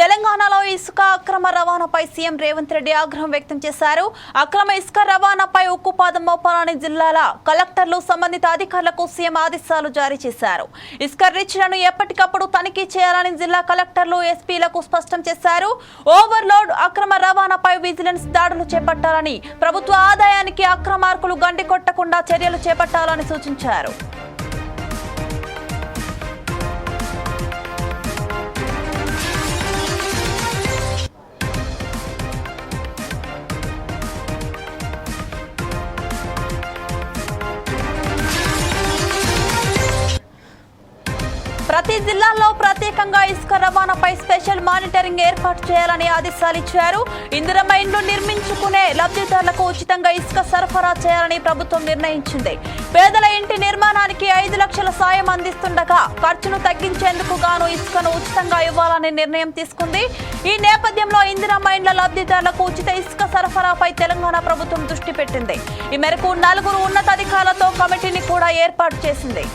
తెలంగాణలో ఇసుక అక్రమ రవాణాపై సీఎం రేవంత్ రెడ్డి ఆగ్రహం వ్యక్తం చేశారు. అక్రమ ఇసుక రవాణాపై ఉక్కుపాదం మోపాలని జిల్లాల కలెక్టర్లు సంబంధిత అధికారులకు సీఎం ఆదేశాలు జారీ చేశారు. ఇసుక రిచ్లను ఎప్పటికప్పుడు తనిఖీ చేయాలని జిల్లా కలెక్టర్లు ఎస్పీలకు స్పష్టం చేశారు. ఓవర్లోడ్ అక్రమ రవాణాపై విజిలెన్స్ దాడులు చేపట్టాలని ప్రభుత్వ ఆదాయానికి అక్రమార్కులు గండి కొట్టకుండా చర్యలు చేపట్టాలని సూచించారు. జిల్లాల్లో ప్రత్యేకంగా ఇసుక రవాణాపై స్పెషల్ మానిటరింగ్ ఏర్పాటు చేయాలని ఆదేశాలు ఇచ్చారు. ఇందిరమ్మ ఇండ్లు నిర్మించుకునే లబ్ధిదారులకు ఉచితంగా ఇసుక సరఫరా చేయాలని ప్రభుత్వం నిర్ణయించింది. పేదల ఇంటి నిర్మాణానికి ఐదు లక్షల సాయం అందిస్తుండగా ఖర్చును తగ్గించేందుకు గాను ఇసుకను ఉచితంగా ఇవ్వాలని నిర్ణయం తీసుకుంది. ఈ నేపథ్యంలో ఇందిరమ్మ ఇండ్ల లబ్ధిదారులకు ఉచిత ఇసుక సరఫరాపై తెలంగాణ ప్రభుత్వం దృష్టి పెట్టింది. ఈ మేరకు నలుగురు ఉన్నతాధికారులతో కమిటీని కూడా ఏర్పాటు చేసింది.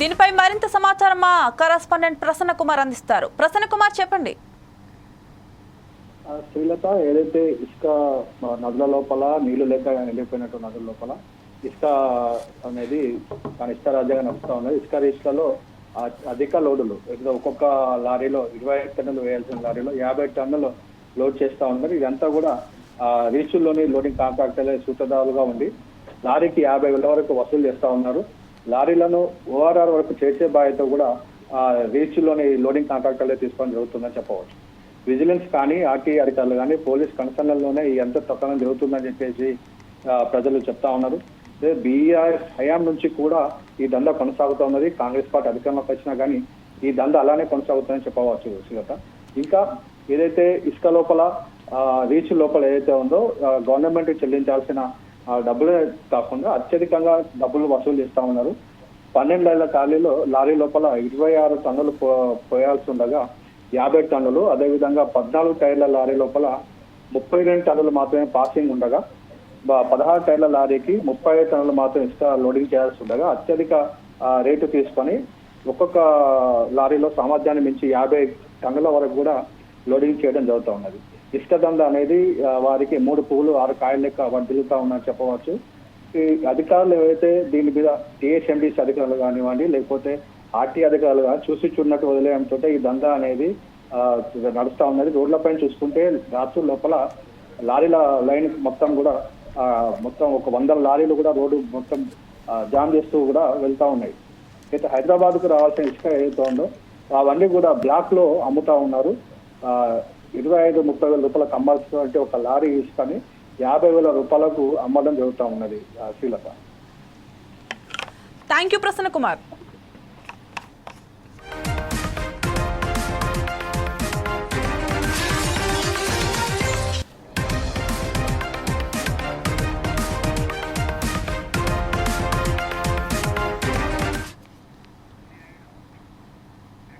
దీనిపై మరింత సమాచారం మా కరస్పాండెంట్ ప్రసన్న కుమార్ అందిస్తారు. ప్రసన్న కుమార్ చెప్పండి. శ్రీలత ఏదైతే ఇసుక నదుల లోపల నీళ్ళు లేక వెళ్ళిపోయినట్టు నదుల లోపల ఇసుక అనేది దాని ఇసుక రాజ్యంగా నడుస్తూ ఉన్నది. ఇసుక రీచ్లలో అధిక లోడులు ఒక్కొక్క లారీలో ఇరవై ఐదు టన్నులు వేయాల్సిన లారీలో యాభై టన్నులు లోడ్ చేస్తా ఉన్నారు. ఇదంతా కూడా ఆ రీచుల్లోని లోడింగ్ కాంట్రాక్టర్లే సూత్రధారులుగా ఉండి లారీకి యాభై వేల వరకు వసూలు చేస్తా ఉన్నారు. లారీలను ఓఆర్ఆర్ వరకు చేర్చే బాధ్యత కూడా ఆ రీచ్లోని లోడింగ్ కాంట్రాక్టర్లే తీసుకోవడం జరుగుతుందని చెప్పవచ్చు. విజిలెన్స్ కానీ ఆర్టీ అధికారులు కానీ పోలీస్ కన్సర్న్లలోనే ఈ ఎంత తొక్కడం జరుగుతుందని చెప్పేసి ప్రజలు చెప్తా ఉన్నారు. బీఆర్ హయాం నుంచి కూడా ఈ దందా కొనసాగుతూ ఉన్నది. కాంగ్రెస్ పార్టీ అధికారంలోకి వచ్చినా కానీ ఈ దంద అలానే కొనసాగుతుందని చెప్పవచ్చు సులత ఇంకా ఏదైతే ఇసుక లోపల రీచ్ లోపల ఏదైతే ఉందో గవర్నమెంట్ చెల్లించాల్సిన ఆ, డబ్బులే కాకుండా అత్యధికంగా డబ్బులు వసూలు చేస్తా ఉన్నారు. పన్నెండేళ్ళ ఖాళీలో లారీ లోపల ఇరవై ఆరు టన్నులు పో- పోయాల్సి ఉండగా యాభై టన్నులు అదేవిధంగా పద్నాలుగు టైర్ల లారీ లోపల ముప్పై రెండు టన్నులు మాత్రమే పాసింగ్ ఉండగా పదహారు టైర్ల లారీకి ముప్పై ఐదు టన్నులు మాత్రం ఇసుక లోడింగ్ చేయాల్సి ఉండగా అత్యధిక రేటు తీసుకొని ఒక్కొక్క లారీలో సామర్థ్యాన్ని మించి యాభై టన్నుల వరకు కూడా లోడింగ్ చేయడం జరుగుతూ ఉన్నది. ఇష్టదండ దంద అనేది వారికి మూడు పువ్వులు ఆరు కాయలు లెక్క వర్దిలుతా ఉందని చెప్పవచ్చు. ఈ అధికారులు ఏవైతే దీని మీద టీఎస్ఎండిసి అధికారులు కానివ్వండి లేకపోతే ఆర్టీ అధికారులు కానీ చూసి చూడనట్టు వదిలేయడంతో ఈ దందా అనేది నడుస్తూ నడుస్తా ఉన్నది. రోడ్లపైన చూసుకుంటే రాత్రి లోపల లారీల లైన్ మొత్తం కూడా మొత్తం ఒక వందల లారీలు కూడా రోడ్డు మొత్తం జామ్ చేస్తూ కూడా వెళ్తా ఉన్నాయి. అయితే హైదరాబాద్కు రావాల్సిన ఇసుక ఏదైతే ఉందో అవన్నీ కూడా బ్లాక్లో అమ్ముతా ఉన్నారు. ఇరవై ఐదు ముప్పై వేల రూపాయలకు అమ్మాల్సినటువంటి ఒక లారీ ఇసుకని యాభై వేల రూపాయలకు అమ్మడం జరుగుతూ ఉన్నది Srilatha. Thank you Prasanna Kumar